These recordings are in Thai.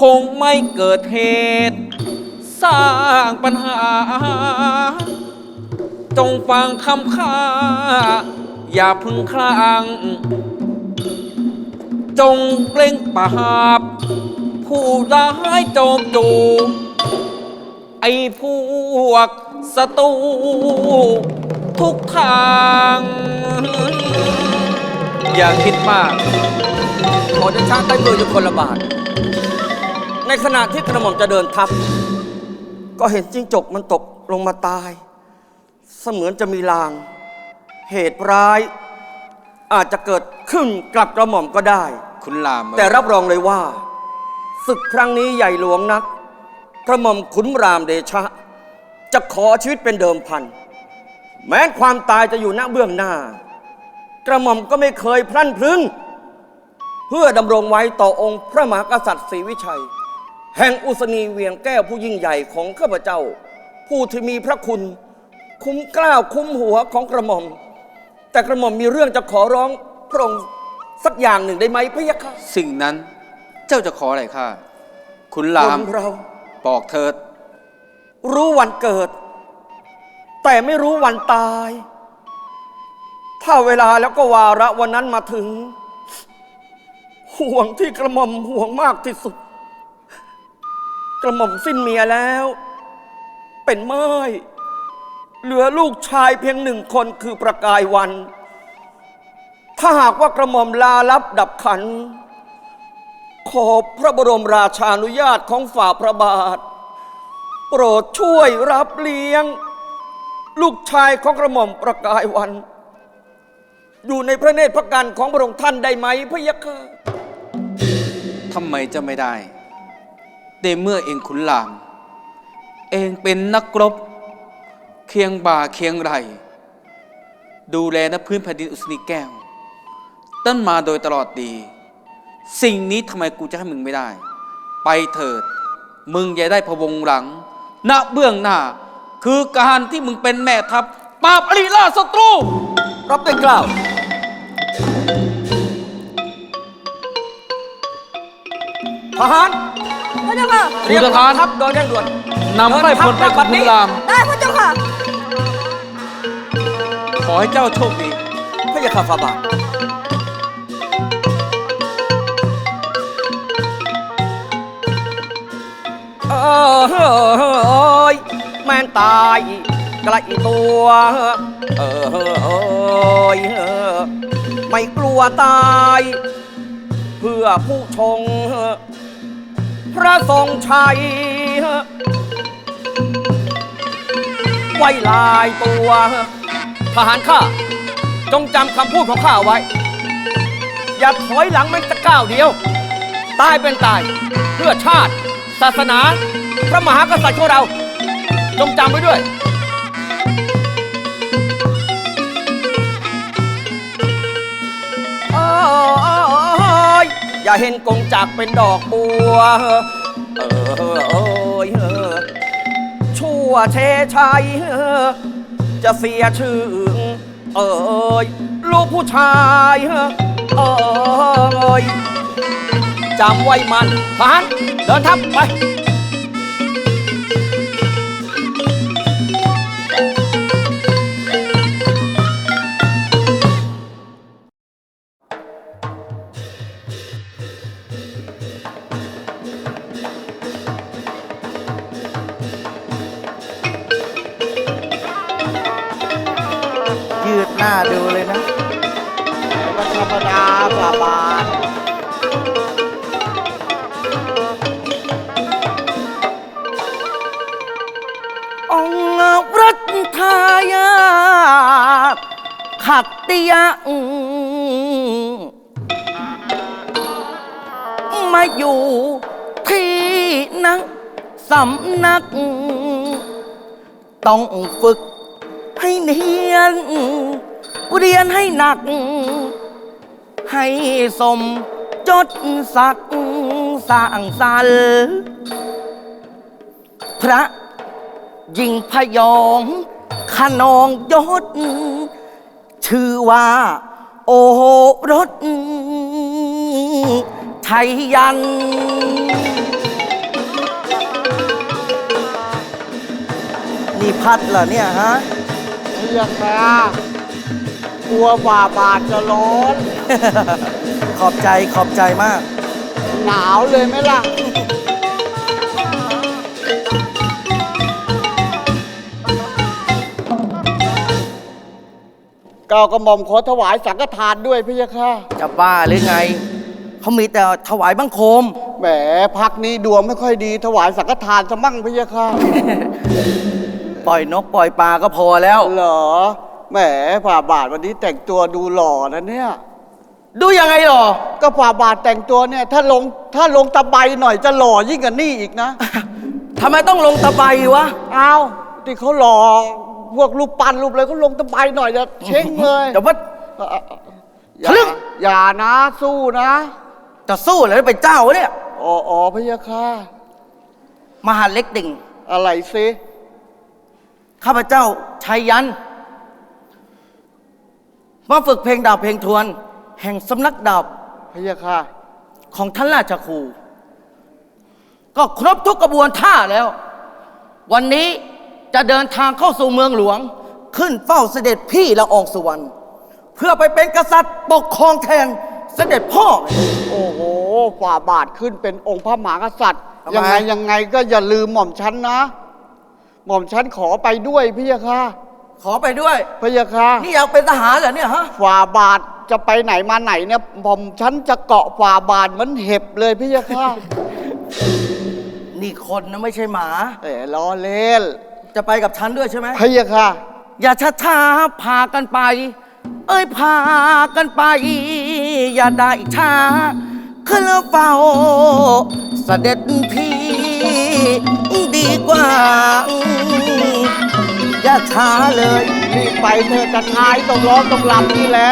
คงไม่เกิดเหตุ สร้างปัญหา จงฟังคำข้า อย่าพึงคลางจงเปล่งปราบ ผู้ร้ายโจมจู ไอ้พวกศัตรูทุกทาง อย่าคิดมาก ขอเดชะใต้มืออยู่คนละบาท ในขณะที่กระหม่อมจะเดินทับก็เห็นจิ้งจกมันตกลงมาตาย เสมือนจะมีลาง เหตุร้าย อาจจะเกิดขึ้นกับกระหม่อมก็ได้ คุณลามแต่รับรองเลยว่าศึกครั้งนี้ใหญ่หลวงนัก กระหม่อมขุนรามเดชะ จะขอชีวิตเป็นเดิมพัน แม้ความตายจะอยู่หน้าเบื้องหน้า กระหม่อมก็ไม่เคยพลั้นพรึงเพื่อดำรงไว้ต่อองค์พระมหากษัตริย์ศรีวิชัย แห่งอุษณีเวียงแก้วผู้ยิ่งใหญ่ของข้าพเจ้า ผู้ที่มีพระคุณ คุ้มเกล้าวคุ้มหัวของกระหม่อม แต่กระหม่อมมีเรื่องจะขอร้องพระองค์สักอย่างหนึ่งได้ไหมพะยะค่ะสิ่งนั้นเจ้าจะขออะไรข้าคุณลามคนเรา บอกเถิด รู้วันเกิด แต่ไม่รู้วันตาย ถ้าเวลาแล้วก็วาระวันนั้นมาถึง ห่วงที่กระหม่อมห่วงมากที่สุด กระหม่อมสิ้นเมียแล้ว เป็นไม้เหลือลูกชายเพียงหนึ่งคนคือประกายวัน ถ้าหากว่ากระหม่อมลาลับดับขัน ขอพระบรมราชานุญาตของฝ่าพระบาท โปรดช่วยรับเลี้ยง ลูกชายของกระหม่อมประกายวัน อยู่ในพระเนตรพระกันของพระองค์ท่านได้ไหมพะยะค่ะทำไมจะไม่ได้ แต่เมื่อเองขุนลาม เองเป็นนักรบ เคียงบ่าเคียงไหลดูแลนพื้นแผ่นดินอุสนีแก้วต้นมาโดยตลอดดี สิ่งนี้ทำไมกูจะให้มึงไม่ได้ ไปเถิด มึงอย่าได้พวงหลัง ณเบื้องหน้า คือการที่มึงเป็นแม่ทัพปราบอริราศัตรู รับเป็นกล้าวทหาร ระเจ้าค่ะทูตทหารทัพโดยเร่งด่วนนำไต้พลไปกับคุณราม ได้พระเจ้าค่ะ ขอให้เจ้าโชคดีพระยาค่ะฟาบาทเออเฮ้ยแม่นตายใกล้ตัว เออเฮ้ยไม่กลัวตาย เพื่อผู้ชง พระทรงชัย ไว้ลายตัว ทหารข้า จงจำคำพูดของข้าไว้ อย่าถอยหลังแม้แต่ก้าวเดียว ตายเป็นตาย เพื่อชาติ ศาสนา พระมหากษัตริย์ของเรา จงจำไว้ด้วย ยอย่าเห็นกงจักเป็นดอกบัวเออเอยเออชั่วเชชัยเออจะเสียชื่อ เอยลูกผู้ชายเอยจำไว้มันทหารเดินทัพไป ต้องฝึกให้เนียน เรียนให้หนัก ให้สมจดศักสร้างสรรพระยิงพยองขนองยศ ชื่อว่า โอรสไทยยัน พัดเหรอเนี่ยฮะพยาค่ะกลัวฝ่าบาทจะร้อน ขอบใจขอบใจมาก หนาวเลยไหมล่ะก้าวกระหม่อมขอถวายสังฆทานด้วยพะยะค่ะ จะบ้าหรือไง เขามีแต่ถวายบังคม แหมพักนี้ดวงไม่ค่อยดี ถวายสังฆทานจะมั่งพะยะค่ะ ปล่อยนกปล่อยปลาก็พอแล้ว เหรอ แหมฝ่าบาทวันนี้แต่งตัวดูหล่อนะเนี่ย ดูยังไงหรอ ก็ฝ่าบาทแต่งตัวเนี่ย ถ้าลงถ้าลงตะไบหน่อยจะหล่อยิ่งกว่านี่อีกนะ ทำไมต้องลงตะไบวะเอาที่เขาหล่อพวกรูปปั้นรูปอะไรเขาลงตะไบหน่อยจะเช้งเลยเดี๋ยวว่าอย่าทะลึ่ง อย่านะสู้นะ จะสู้เหรอเป็นเจ้าวะเนี่ย อ๋ออ๋อพะยะค่ะ มหาเล็กดิ่งอะไรซิ ข้าพเจ้าชัยยันมาฝึกเพลงดาบเพลงทวน แห่งสำนักดาบพะยะค่ะของท่านราชครู ก็ครบทุกกระบวนท่าแล้ว วันนี้จะเดินทางเข้าสู่เมืองหลวง ขึ้นเฝ้าเสด็จพี่ละอองสุวรรณเพื่อไปเป็นกษัตริย์ปกครองแทนเสด็จพ่อ โอ้โหฝ่าบาทขึ้นเป็นองค์พระมหากษัตริย์ ทำไม ยังไงยังไงก็อย่าลืมหม่อมฉันนะ หม่อมฉันขอไปด้วยพะยะค่ะขอไปด้วยพะยะค่ะนี่อยากเป็นทหารเหรอเนี่ยฮะ ฝ่าบาทจะไปไหนมาไหนเนี่ยผมฉันจะเกาะฝ่าบาทเหมือนเห็บเลยพี่ยะค่ะ นี่คนนะไม่ใช่หมา เอ๋ล้อเล่นจะไปกับฉันด้วยใช่ไหม พี่ยะค่ะ อย่าช้าช้าๆพากันไป เอ้ยพากันไป อย่าได้ช้าขึ้นเฝ้า เสด็จพี่ ดีกว่า อย่าช้าเลย รีบไปเธอะจะทายต้องร้องต้องลำนี่แหละ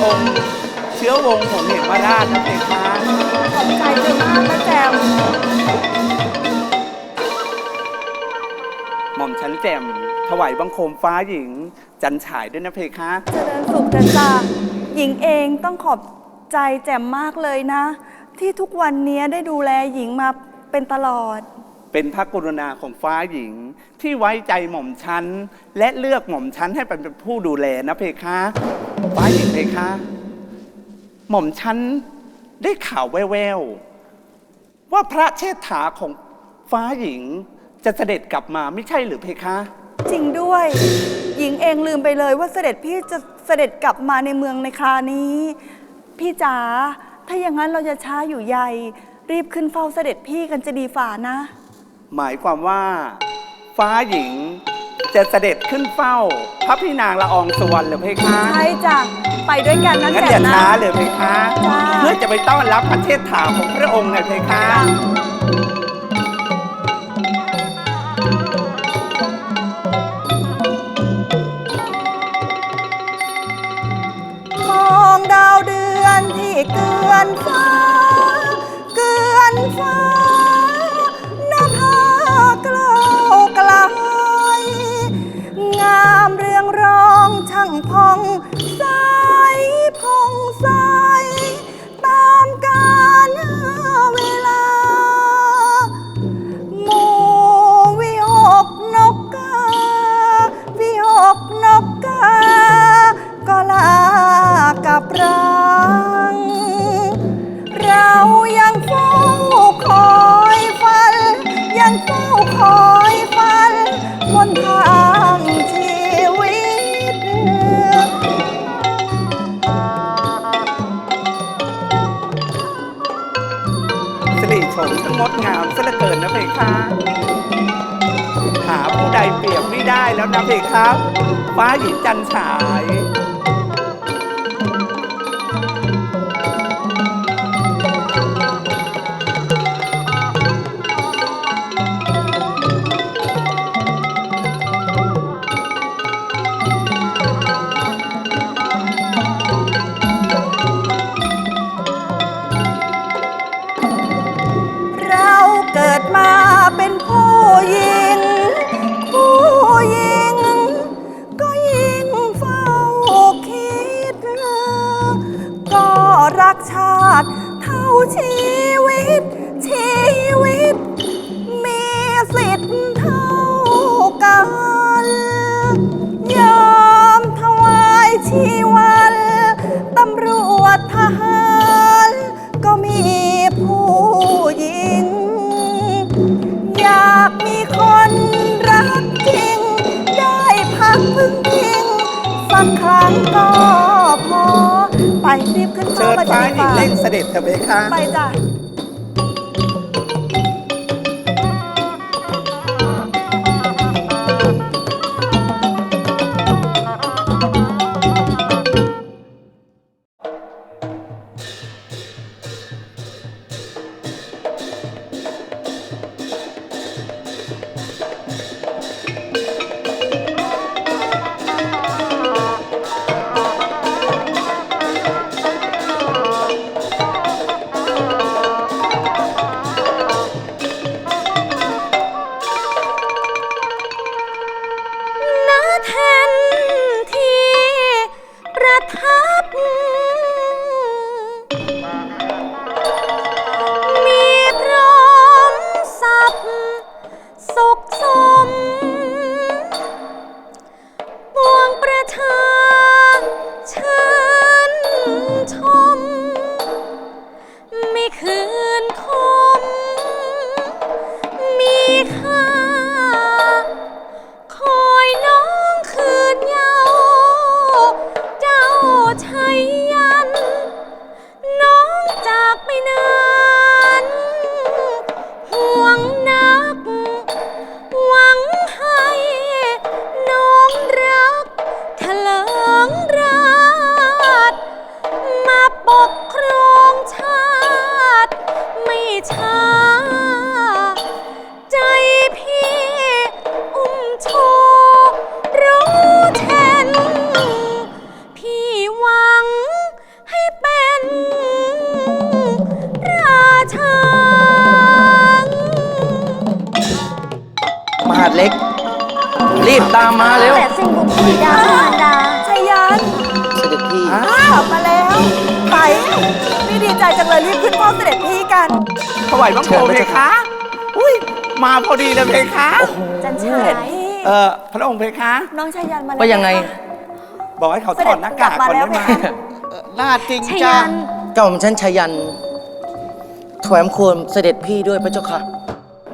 ที่เป็นองเชื้อวงของเหมราชนะเพคะขอบใจเธอมากนะแจมหม่อมชั้นแจ่มถวายบังคมฟ้าหญิง จันฉายด้วยนะเพคะ เจริญสุขเถอะจ้าหญิงเองต้องขอบใจแจ่มมากเลยนะ ที่ทุกวันนี้ได้ดูแลหญิงมาเป็นตลอด เป็นพระกรุณาของฟ้าหญิง ที่ไว้ใจหม่อมชั้นและเลือกหม่อมชั้นให้เป็นผู้ดูแลนะเพคะ ฟ้าหญิงเพคะ หม่อมชั้นได้ข่าวแว่วๆว่าพระเชษฐาของฟ้าหญิงจะเสด็จกลับมาไม่ใช่หรือเพคะ จริงด้วย หญิงเองลืมไปเลยว่าเสด็จพี่จะเสด็จกลับมาในเมืองในครานี้ พี่จ๋าถ้าอย่างนั้นเราจะช้าอยู่ใหญ่รีบขึ้นเฝ้าเสด็จพี่กันจะดีฝ่านะ หมายความว่า ฟ้าหญิงจะเสด็จขึ้นเฝ้า พระพี่นางละอองสวรรค์หรือเพคะใช่จ้ะไปด้วยกันนะงั้นแจ่อย่ามนะ ช้าเลยเพคะ จ้า เพื่อจะไปต้อนรับพระเทศถาของพระองค์ไงเพคะ มองดาวเดือนที่เกือนฟ้า รีบขึ้นเชิญประฟ้าหญิงเล่งเสด็จเถอะเพคะ ไปจ้ะ กันถวายบังคมเพคะอุ้ยมาพอดีเลยเพคะจันฉายเออพระองค์เพคะ น้องชัยยันมาแล้วว่ายังไงนะคะบอกให้เขาถอดหน้ากากก่อนได้ไหมเสด็จกลับมาแล้วเอ่อหน้าจริงชัยจ้ายันเก้าหม่อมชั้นชายันถวายบังควรเสด็จพี่ด้วยพระเจ้าค่ะ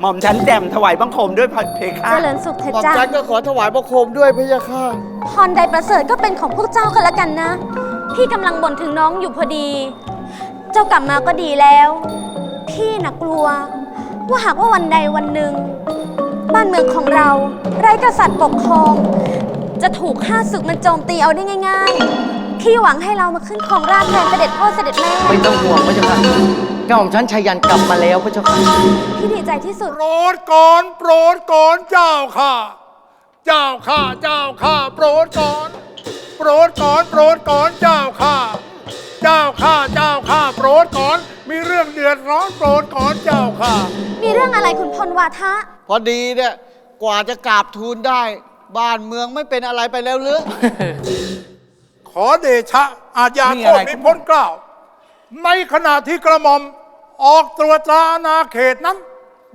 หม่อมฉันแจ่มถวายบังคมด้วยเพคะเจริญสุขเถิดหม่อมจ้าฉันก็ขอถวายบังคมด้วยพระยาค่ะพรใดประเสริฐก็เป็นของพวกเจ้ากันละกันนะ พี่กำลังบ่นถึงน้องอยู่พอดี เจ้ากลับมาก็ดีแล้ว พี่น่ะกลัว ว่าหากว่าวันใดวันหนึ่ง บ้านเมืองของเราไร้กษัตริย์ปกครอง จะถูกข้าศึกมันโจมตีเอาได้ง่าย ๆ พี่หวังให้เรามาขึ้นครองราชย์แทนเสด็จพ่อเสด็จแม่ ไม่ต้องห่วงพระเจ้าค่ะเก้าหม่อมชั้นชายันกลับมาแล้วพระเจ้าค่ะพี่ดีใจที่สุด โปรดก่อนโปรดก่อนเจ้าข้าเจ้าข้าเจ้าข้าโปรดก่อนโปรดก่อนโปรดก่อนเจ้าข้าเจ้าข้าเจ้าข้าโปรดก่อน มีเรื่องเดือดร้อนโปรดก่อนเจ้าข้ามีเรื่องอะไรคุณพลวาทะ พอดีเนี่ยกว่าจะกราบทูลได้ บ้านเมืองไม่เป็นอะไรไปแล้วหรือ ขอเดชะ อาญามีโทอะไรษนิพนธ์เกล้าวในขณะที่กระหม่อมออกตรวจตราอาณาเขตนั้น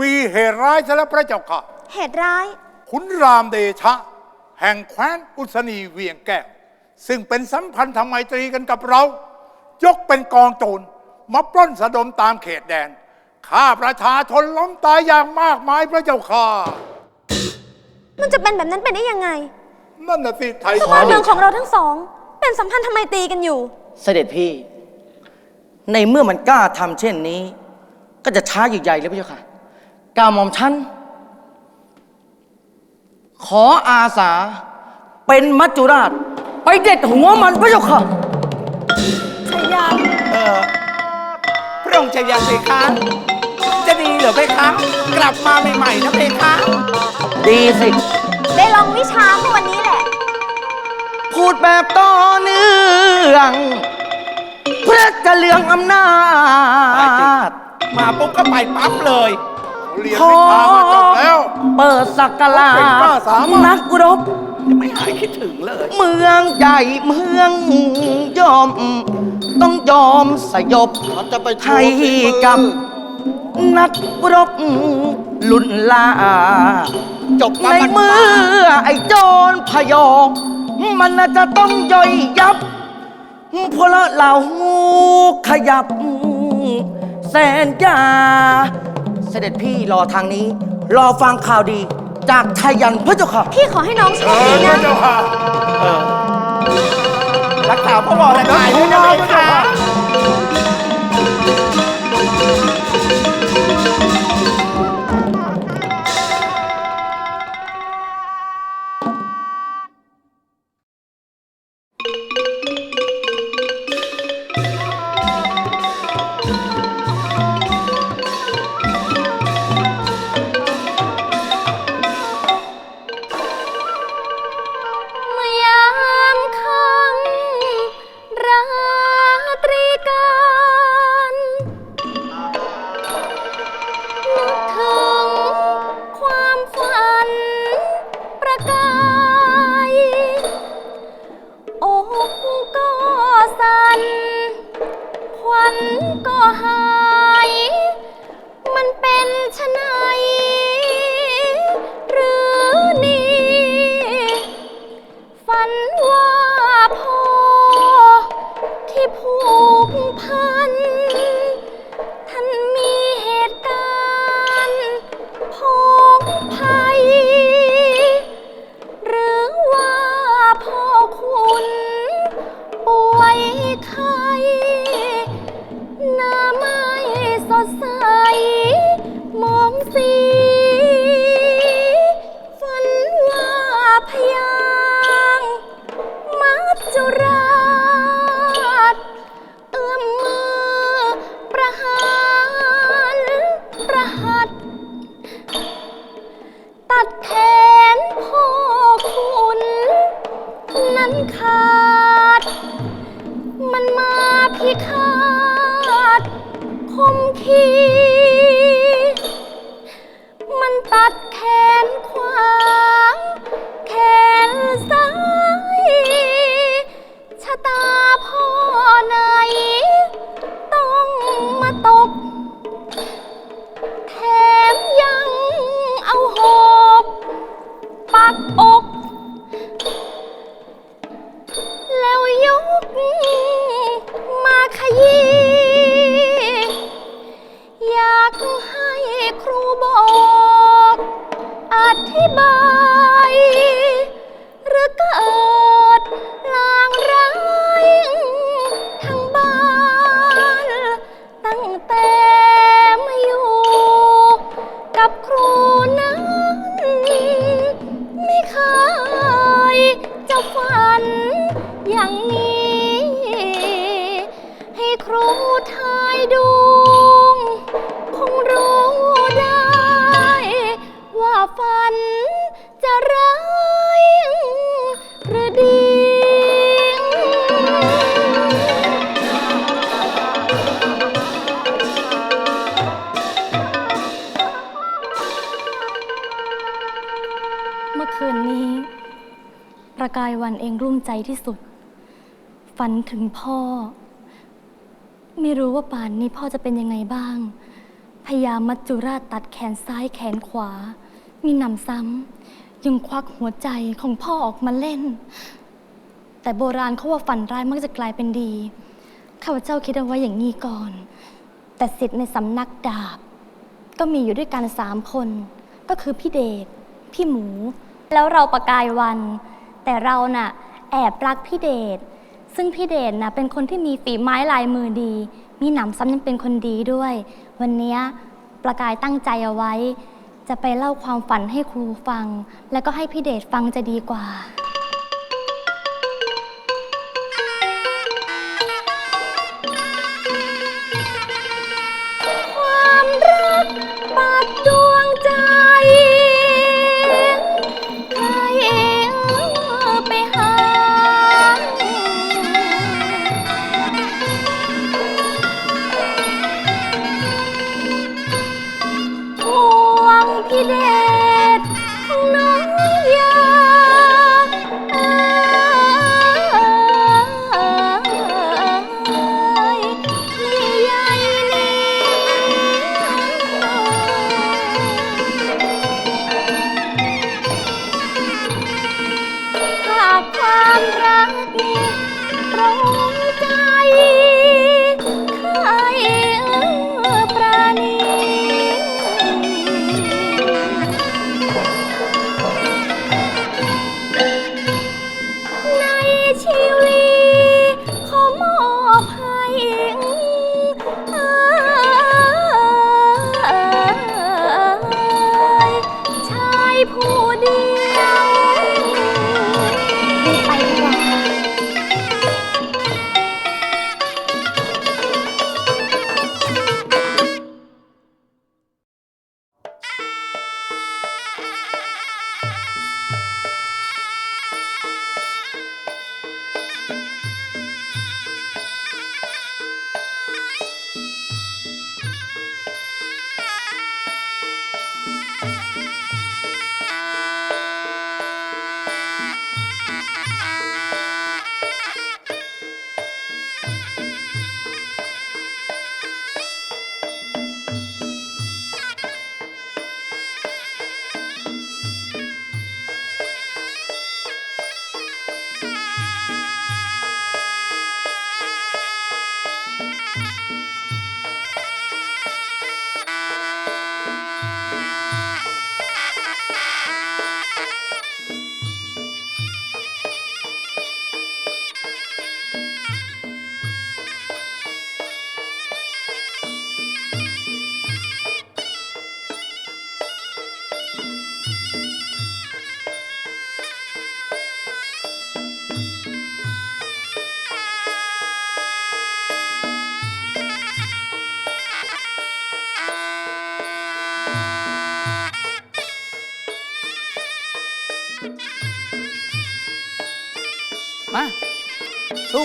มีเหตุร้ายซะแล้วพระเจ้าค่ะ เหตุร้าย ขุนรามเดชะ แห่งแคว้นอุษณีเวียงแก้วซึ่งเป็นสัมพันธไมตรีกันกับเรา ยกเป็นกองโจร มาปล้นสะดมตามเขตแดนฆ่าประชาชนล้มตายอย่างมากมายพระเจ้าค่ะ มันจะเป็นแบบนั้นไปได้ยังไงนั่นน่ะสิไทยก็บ้านเมืองของเราทั้งสอง เป็นสัมพันธ์ทำไมตรีกันอยู่ เสด็จพี่ ในเมื่อมันกล้าทำเช่นนี้ ก็จะช้าอยู่ใหญ่เลยพระเจ้าค่ะก้าวหม่อมชั้นขออาสาเป็นมัจจุราช ไปเด็ดหัวมันพระเจ้าค่ะ ชายัน พระองค์ชายาเพคะ จะดีเหรอเพคะ กลับมาใหม่ๆนะเพคะ ดีสิ ได้ลองวิชาเมื่อวันนี้แหละ พูดแบบต่อเนื่อง เพื่อจะเลืองอำนาจ มาปุ๊บก็ไปปั๊บเลยเขาเรียนวิชามาจบแล้ว เปิดสักการะเป็นกล้าสามารถ นักรบยัง ไม่หายคิดถึงเลย เมืองใหญ่เมืองยอม ต้องยอมสยบเขาจะไปโชให้ว์ฝีมือกับนักรบลุ่นลา จบมาในมันเมื่อไอ้โจรพยอง มันน่าจะต้องย่อยยับเพราะเราขยับ แสนยา เสด็จพี่รอทางนี้ รอฟังข่าวดี จากไทยันพระเจ้าค่ะ พี่ขอให้น้องโชเอคอดีพระนะเจ้าค่ะรักษาพระวรกายด้วยนะเพคะ ตัดแขนพ่อคุณ นั้นขาด มันมาพิฆาตคมขีมันตัดแขนขวาง แขนซ้าย ชะตาพ่อนต้ เมื่อคืนนี้ ประกายวันเองรุ่มใจที่สุด ฝันถึงพ่อ ไม่รู้ว่าป่านนี้พ่อจะเป็นยังไงบ้าง พยายามมัจจุราชตัดแขนซ้ายแขนขวา มีหนำซ้ำยังควักหัวใจของพ่อออกมาเล่น แต่โบราณเขาว่าฝันร้ายมักจะกลายเป็นดี ข้าพเจ้าคิดเอาไว้อย่างนี้ก่อน แต่สิทธิ์ในสำนักดาบ ก็มีอยู่ด้วยกันสามคน ก็คือพี่เดชพี่หมู แล้วเราประกายวัน แต่เราน่ะแอบรักพี่เดช ซึ่งพี่เดชน่ะเป็นคนที่มีฝีไม้ลายมือดี มีหนำซ้ำยังเป็นคนดีด้วย วันนี้ประกายตั้งใจเอาไว้ จะไปเล่าความฝันให้ครูฟัง แล้วก็ให้พี่เดชฟังจะดีกว่า ความรักปักด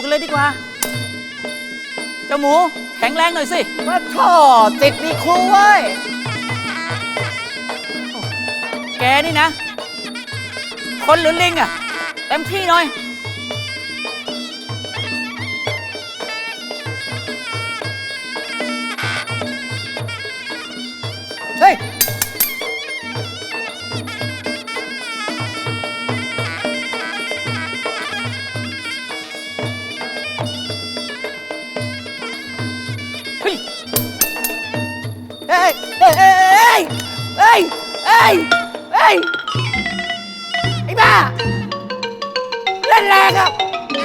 กันเลยดีกว่า เจ้าหมู แข็งแรงหน่อยสิ มาท่อติดนี่ครูเว้ย แกนี่นะ คนหรือลิงอะเต็มที่หน่อย เฮ้ย ฮ้ย เฮ้ย ไอ้บ้าเล่นแรงอะ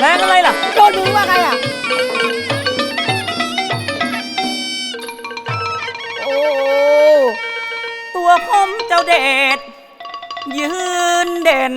แรงอะไรล่ะ โดนมึงว่าไงอะ โอ้ ตัวผมเจ้าเดชยืนเด่น